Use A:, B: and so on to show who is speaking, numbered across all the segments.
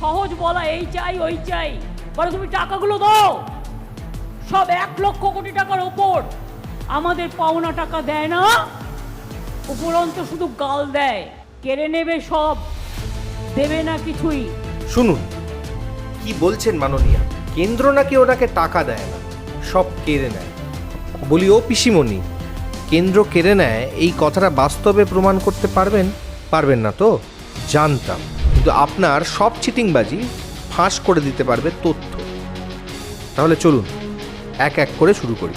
A: সহজ বলা এই চাই, ওই চাই। বলে, তুমি টাকাগুলো দাও। সব এক লক্ষ কোটি টাকার ওপর। আমাদের পাওনা টাকা দেয় না। উপরন্ত শুধু গাল দেয়। কেড়ে নেবে সব। দেবে না কিছুই।
B: শুনুন, কি বলছেন মাননীয়া? কেন্দ্র নাকি ওনাকে টাকা দেয় না, সব কেড়ে নেয়। বলি, ও পিসিমণি, কেন্দ্র কেড়ে নেয়, এই কথাটা বাস্তবে প্রমাণ করতে পারবেন? পারবেন না তো? জানতাম। কিন্তু আপনার সব চিটিংবাজি ফাঁস করে দিতে পারবে তথ্য। তাহলে চলুন, এক এক করে শুরু করি।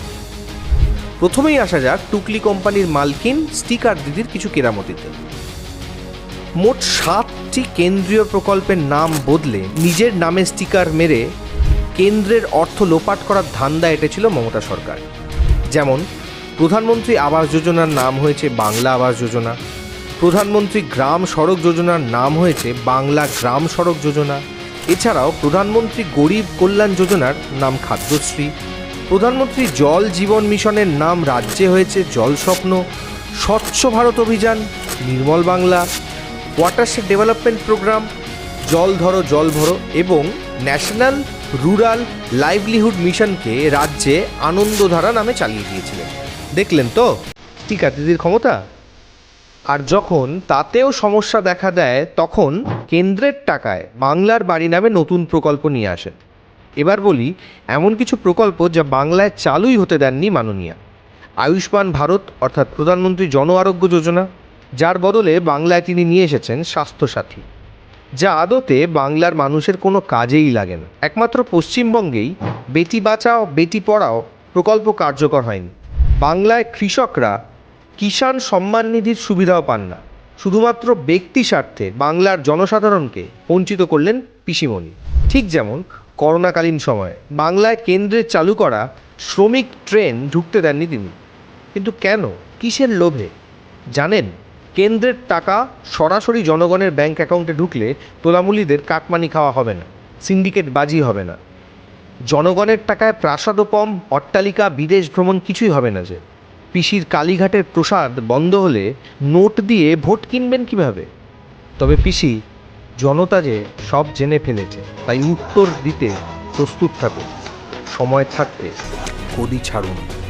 B: প্রথমেই আসা যাক টুকলি কোম্পানির মালকিন স্টিকার দিদির কিছু কেরামতিতে। মোট সাতটি কেন্দ্রীয় প্রকল্পের নাম বদলে নিজের নামে স্টিকার মেরে কেন্দ্রের অর্থ লোপাট করার ধান্দা এঁটেছিল মমতা সরকার। যেমন, প্রধানমন্ত্রী আবাস যোজনার নাম হয়েছে বাংলা আবাস যোজনা প্রধানমন্ত্রী গ্রাম সড়ক যোজনার নাম হয়েছে বাংলা গ্রাম সড়ক যোজনা। এছাড়াও প্রধানমন্ত্রী গরিব কল্যাণ যোজনার নাম খাদ্যশ্রী। প্রধানমন্ত্রী জল জীবন মিশনের নাম রাজ্যে হয়েছে জল স্বপ্ন। স্বচ্ছ Bharat Abhiyan, Nirmal Bangla. Watershed development programme, Jal Dharo, Jal ভরো এবং ন্যাশনাল রুরাল লাইভলিহুড মিশনকে রাজ্যে আনন্দধারা নামে চালিয়ে দিয়েছিলেন। দেখলেন তো? টিকা দিদির ক্ষমতা? আর যখন তাতেও সমস্যা দেখা দেয়, তখন কেন্দ্রের টাকায় বাংলার বাড়ি নামে নতুন প্রকল্প নিয়ে আসেন এবার বলি, এমন কিছু প্রকল্প যা বাংলায় চালুই হতে দেননি মাননীয়া। আয়ুষ্মান ভারত, অর্থাৎ প্রধানমন্ত্রী জন আরোগ্য যোজনা, যার বদলে বাংলায় তিনি নিয়ে এসেছেন স্বাস্থ্যসাথী। যা আদতে বাংলার মানুষের কোনো কাজেই লাগে না। একমাত্র পশ্চিমবঙ্গেই বেটি বাঁচাও, বেটি পড়াও প্রকল্প কার্যকর হয়নি। বাংলায় কৃষকরা কিষাণ সম্মান নিধির সুবিধাও পান না। শুধুমাত্র ব্যক্তি স্বার্থে বাংলার জনসাধারণকে বঞ্চিত করলেন পিসিমণি। ঠিক যেমন করোনাকালীন সময়ে বাংলায় কেন্দ্রে চালু করা শ্রমিক ট্রেন ঢুকতে দেননি তিনি। কিন্তু কেন? কিসের লোভে? জানেন? কেন্দ্রের টাকা সরাসরি জনগণের ব্যাংক অ্যাকাউন্টে ঢুকলে তোলামুলিদের কাটমানি খাওয়া হবে না, সিন্ডিকেট বাজি হবে না। জনগণের টাকায় প্রাসাদোপম অট্টালিকা, বিদেশ ভ্রমণ কিছুই হবে না যে। পিসির কালীঘাটের প্রসাদ বন্ধ হলে নোট দিয়ে ভোট কিনবেন কীভাবে? তবে পিসি, জনতা যে সব জেনে ফেলেছে, তাই উত্তর দিতে প্রস্তুত থাকুন। সময় থাকতে গদি ছাড়ুন।